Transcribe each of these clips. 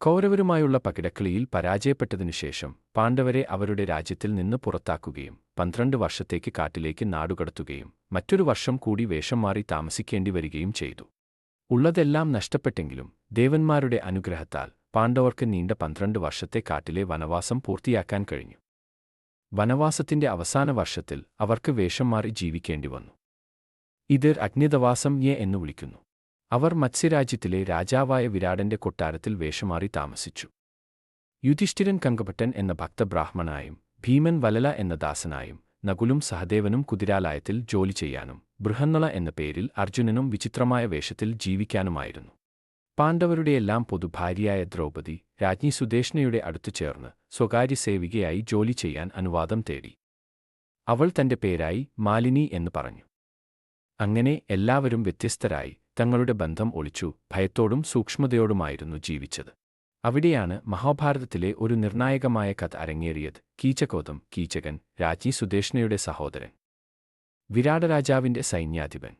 കൗരവരുമായുള്ള പകിടക്കളിയിൽ പരാജയപ്പെട്ടതിനുശേഷം പാണ്ഡവരെ അവരുടെ രാജ്യത്തിൽ നിന്ന് പുറത്താക്കുകയും പന്ത്രണ്ട് വർഷത്തേക്ക് കാട്ടിലേക്ക് നാടുകടത്തുകയും മറ്റൊരു വർഷം കൂടി വേഷം മാറി താമസിക്കേണ്ടി വരികയും ചെയ്തു. ഉള്ളതെല്ലാം നഷ്ടപ്പെട്ടെങ്കിലും ദേവന്മാരുടെ അനുഗ്രഹത്താൽ പാണ്ഡവർക്ക് നീണ്ട പന്ത്രണ്ട് വർഷത്തെ കാട്ടിലെ വനവാസം പൂർത്തിയാക്കാൻ കഴിഞ്ഞു. വനവാസത്തിന്റെ അവസാന വർഷത്തിൽ അവർക്ക് വേഷം മാറി ജീവിക്കേണ്ടി വന്നു. ഇത് അഗ്നിതവാസം യെ എന്ന് വിളിക്കുന്നു. അവർ മത്സ്യരാജ്യത്തിലെ രാജാവായ വിരാടന്റെ കൊട്ടാരത്തിൽ വേഷമാറി താമസിച്ചു. യുധിഷ്ഠിരൻ കങ്കപട്ടൻ എന്ന ഭക്തബ്രാഹ്മണായും ഭീമൻ വലല എന്ന ദാസനായും നകുലും സഹദേവനും കുതിരാലയത്തിൽ ജോലി ചെയ്യാനും ബൃഹന്നള എന്ന പേരിൽ അർജുനനും വിചിത്രമായ വേഷത്തിൽ ജീവിക്കാനുമായിരുന്നു. പാണ്ഡവരുടെയെല്ലാം പൊതുഭാര്യയായ ദ്രൗപദി രാജ്ഞി സുദേഷ്ണയുടെ അടുത്തു ചേർന്ന് സ്വകാര്യ സേവികയായി ജോലി ചെയ്യാൻ അനുവാദം തേടി. അവൾ തന്റെ പേരായി മാലിനി എന്ന് പറഞ്ഞു. അങ്ങനെ എല്ലാവരും വ്യത്യസ്തരായി തങ്ങളുടെ ബന്ധം ഒളിച്ചു ഭയത്തോടും സൂക്ഷ്മതയോടുമായിരുന്നു ജീവിച്ചത്. അവിടെയാണ് മഹാഭാരതത്തിലെ ഒരു നിർണായകമായ കഥ അരങ്ങേറിയത്. കീചകോതം കീചകൻ രാജി സുദേഷ്ണയുടെ സഹോദരൻ. വിരാടരാജാവിന്റെ സൈന്യാധിപൻ.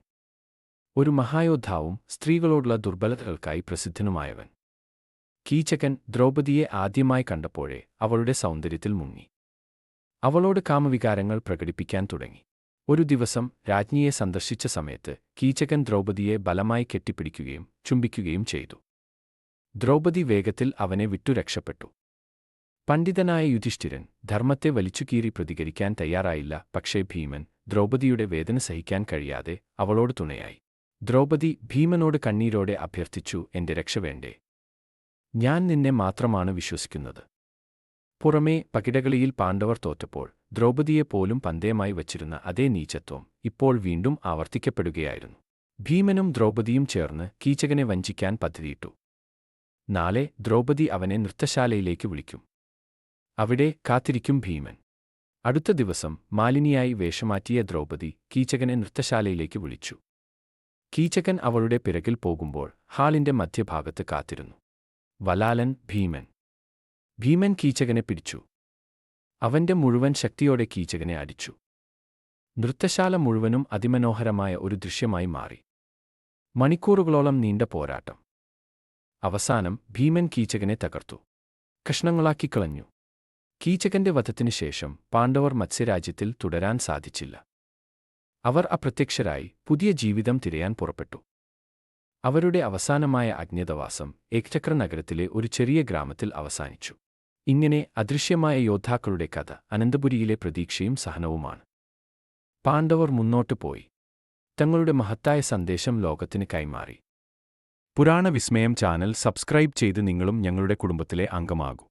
ഒരു മഹായോദ്ധാവും സ്ത്രീകളോടുള്ള ദുർബലതകൾക്കായി പ്രസിദ്ധനുമായവൻ. കീചകൻ ദ്രൗപദിയെ ആദ്യമായി കണ്ടപ്പോഴേ അവളുടെ സൗന്ദര്യത്തിൽ മുങ്ങി. അവളോട് കാമവികാരങ്ങൾ പ്രകടിപ്പിക്കാൻ തുടങ്ങി. ഒരു ദിവസം രാജ്ഞിയെ സന്ദർശിച്ച സമയത്ത് കീചകൻ ദ്രൗപദിയെ ബലമായി കെട്ടിപ്പിടിക്കുകയും ചുംബിക്കുകയും ചെയ്തു. ദ്രൗപദി വേഗത്തിൽ അവനെ വിട്ടു രക്ഷപ്പെട്ടു. പണ്ഡിതനായ യുധിഷ്ഠിരൻ ധർമ്മത്തെ വലിച്ചുകീറി പ്രതികരിക്കാൻ തയ്യാറായില്ല പക്ഷേ ഭീമൻ ദ്രൗപദിയുടെ വേദന സഹിക്കാൻ കഴിയാതെ അവളോട് തുണയായി. ദ്രൗപദി ഭീമനോട് കണ്ണീരോടെ അഭ്യർത്ഥിച്ചു എന്റെ രക്ഷ വേണ്ടേ? ഞാൻ നിന്നെ മാത്രമാണ് വിശ്വസിക്കുന്നത്. പുറമേ പകിടകളിയിൽ പാണ്ഡവർ തോറ്റപ്പോൾ ദ്രൗപദിയെപ്പോലും പന്തയമായി വച്ചിരുന്ന അതേ നീചത്വം ഇപ്പോൾ വീണ്ടും ആവർത്തിക്കപ്പെടുകയായിരുന്നു. ഭീമനും ദ്രൗപദിയും ചേർന്ന് കീചകനെ വഞ്ചിക്കാൻ പദ്ധതിയിട്ടു. നാളെ ദ്രൗപദി അവനെ നൃത്തശാലയിലേക്ക് വിളിക്കും. അവിടെ കാത്തിരിക്കും ഭീമൻ. അടുത്ത ദിവസം മാലിനിയായി വേഷമാറ്റിയ ദ്രൗപദി കീചകനെ നൃത്തശാലയിലേക്ക് വിളിച്ചു. കീചകൻ അവളുടെ പിറകിൽ പോകുമ്പോൾ ഹാളിന്റെ മധ്യഭാഗത്ത് കാത്തിരുന്നു. വലാലൻ ഭീമൻ. ഭീമൻ കീചകനെ പിടിച്ചു. അവന്റെ മുഴുവൻ ശക്തിയോടെ കീചകനെ അടിച്ചു. നൃത്തശാല മുഴുവനും അതിമനോഹരമായ ഒരു ദൃശ്യമായി മാറി. മണിക്കൂറുകളോളം നീണ്ട പോരാട്ടം. അവസാനം ഭീമൻ കീചകനെ തകർത്തു. കഷ്ണങ്ങളാക്കിക്കളഞ്ഞു കീചകന്റെ വധത്തിനു ശേഷം പാണ്ഡവർ മത്സ്യരാജ്യത്തിൽ തുടരാൻ സാധിച്ചില്ല. അവർ അപ്രത്യക്ഷരായി പുതിയ ജീവിതം തിരയാൻ പുറപ്പെട്ടു. അവരുടെ അവസാനമായ അജ്ഞതവാസം ഏക്ചക്ര നഗരത്തിലെ ഒരു ചെറിയ ഗ്രാമത്തിൽ അവസാനിച്ചു. ഇങ്ങനെ അദൃശ്യമായ യോദ്ധാക്കളുടെ കഥ അനന്തപുരിയിലെ പ്രതീക്ഷയും സഹനവുമാണ്. പാണ്ഡവർ മുന്നോട്ടു പോയി. തങ്ങളുടെ മഹത്തായ സന്ദേശം ലോകത്തിന് കൈമാറി. പുരാണ വിസ്മയം ചാനൽ സബ്സ്ക്രൈബ് ചെയ്ത് നിങ്ങളും ഞങ്ങളുടെ കുടുംബത്തിലെ അംഗമാകൂ.